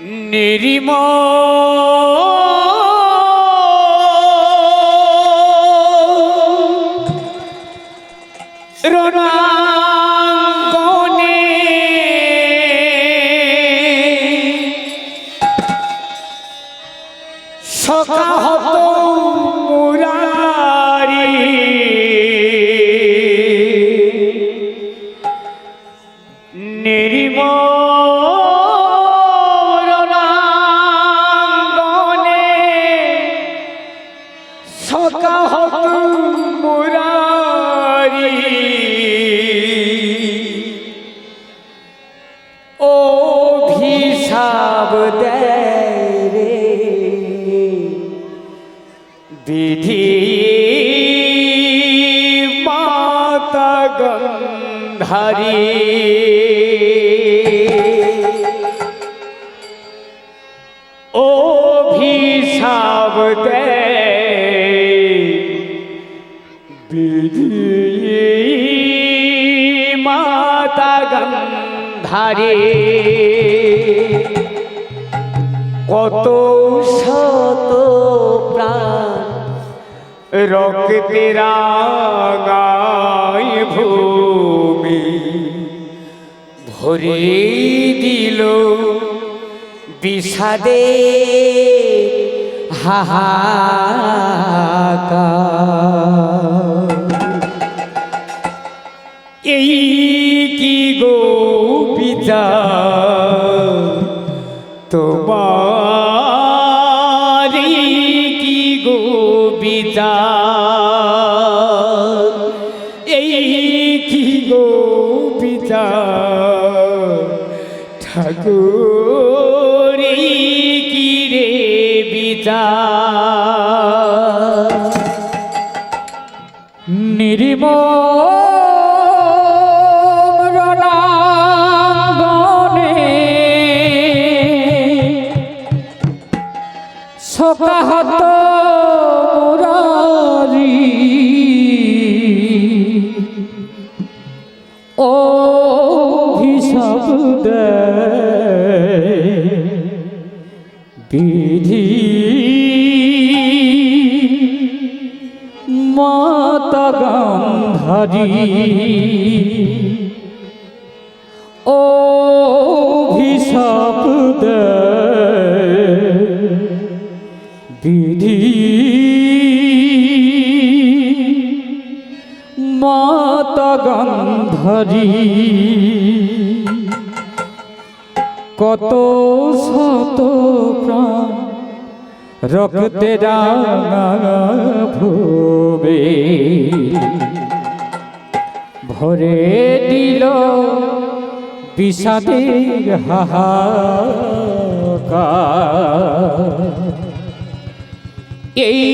নিরিম রণাঙ্গনে। সকাহত গন্ধারী কত শত প্রাণ রক্তে রাগায় ভূমি ভরে দিল বিষাদে হাহাকার। এই ঠাকুর কি রে পিতা নিরিম রণাঙ্গনে সকাহত মুরারি। ও হিসাব বিধি মাতা গান্ধারী। ও ভিসাপ বিধি মাতা গান্ধারী। কত শত প্রাণ রক্তে ভুবে ভরে দিল বিষাদের হাহাকার। এই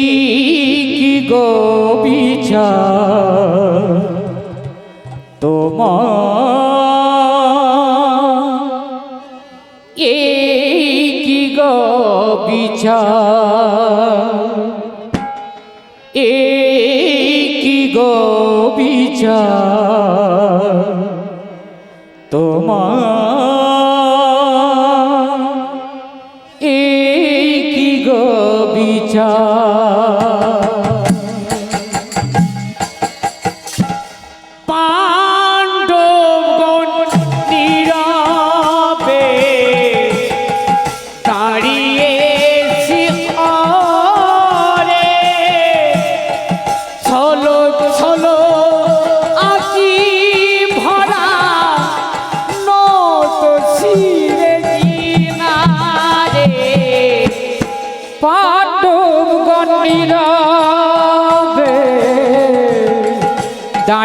কি গো বিচার? তোমার বিচার এ কি গো বিচার তোমার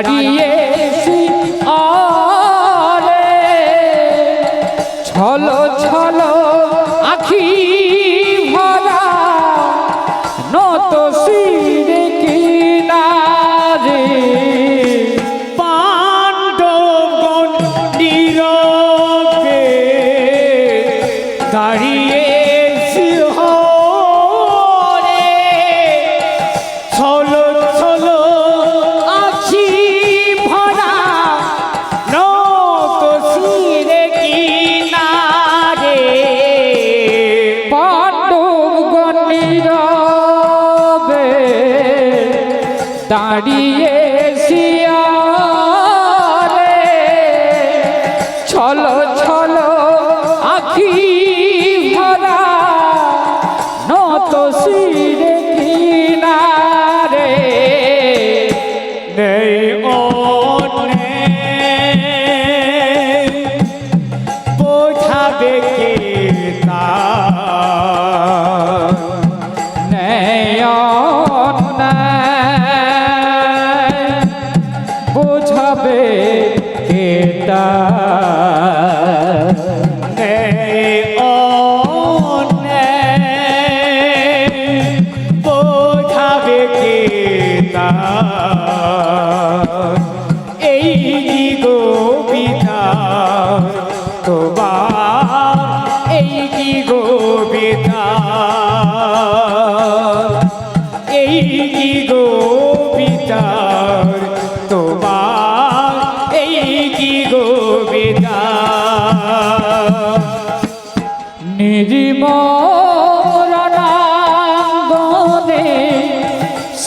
দাঁড়িয়ে নীরবে দাঁড়িয়ে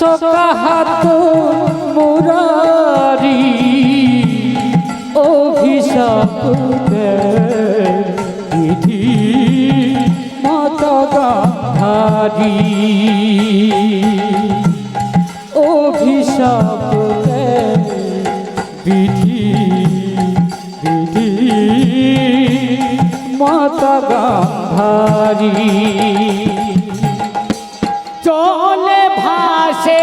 সকাহাত মুরারি অভিশাপ বিধি মাতাগাধারি। অভিশাপ বিধি বিধি মাতাগাধারি। চল সে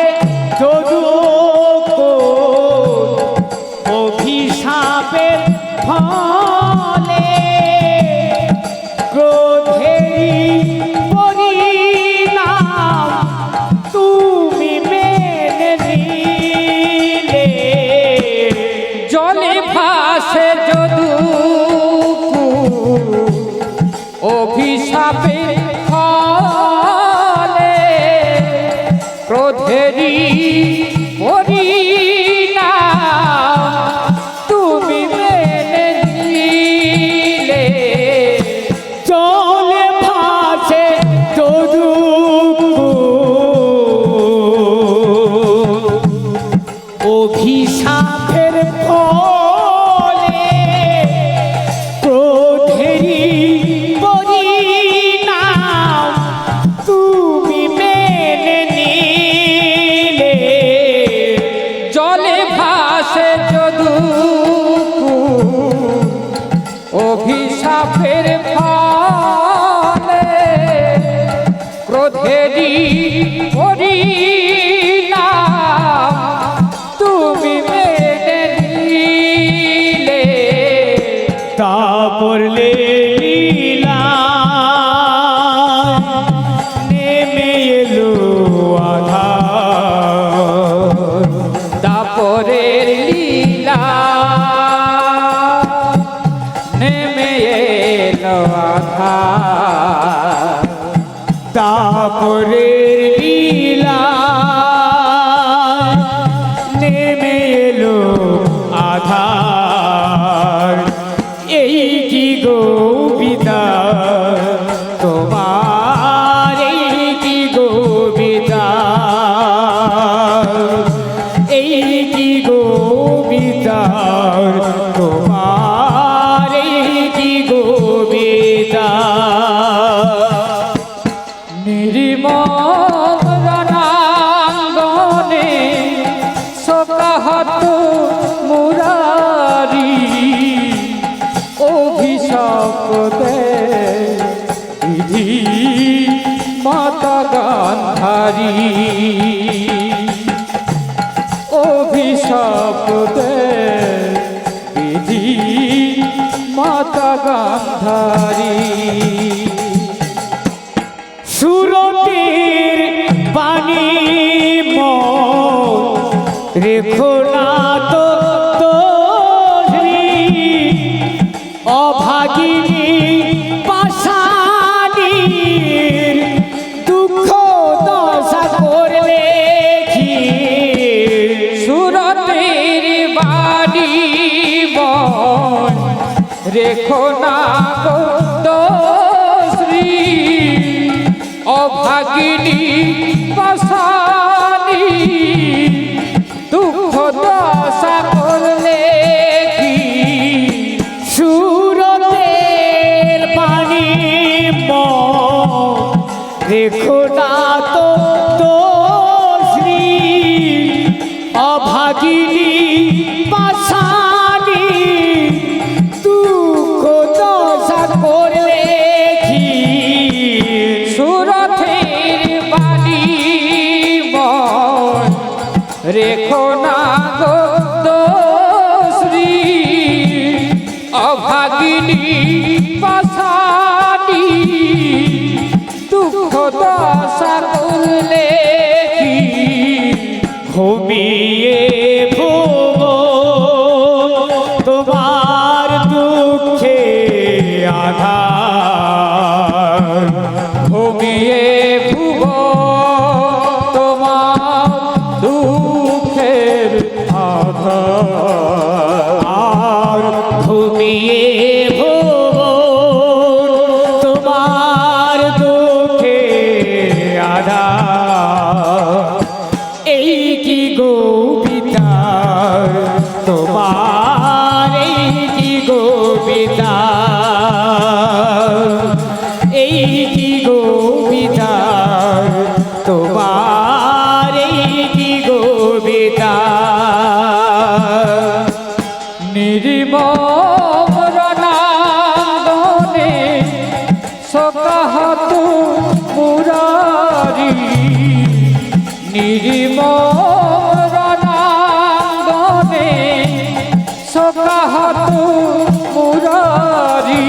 হিসাবের কর শব্দে বিধি মাতা গান্ধারী। সুরতির পানি রেখো দেখো না গো দোশ্রী অভাগিনী বসানি দুঃখ দশা করলে কি? সুরতের পানি দেখো না অভাগিনী পাশানি দুঃখ দশা করলে ঘুমিয়ে ভুব তোমার দুঃখে আধার। ঘুমিয়ে ভুব তোমার দুঃখের আধার। তোমার কি গোবিতার নির্মরণাঙ্গনে সকাহত মুরারি। নির্মরণাঙ্গনে সকাহত মুরারি।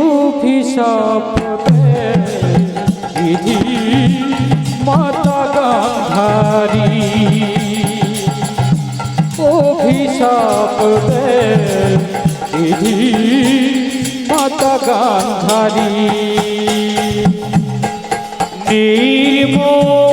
অভিশাপ বিধি মাতা গান্ধারী অভিশাপ বিধি মাতা গান্ধারী নির্মূলনাঙ্গনে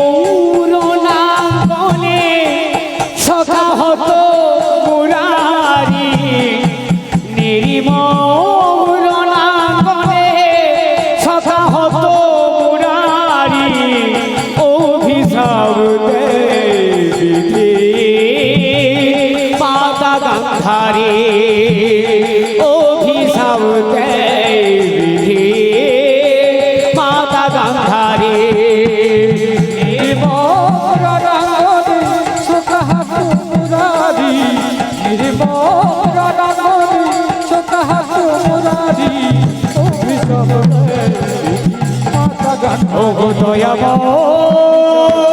ওগো দয়াময়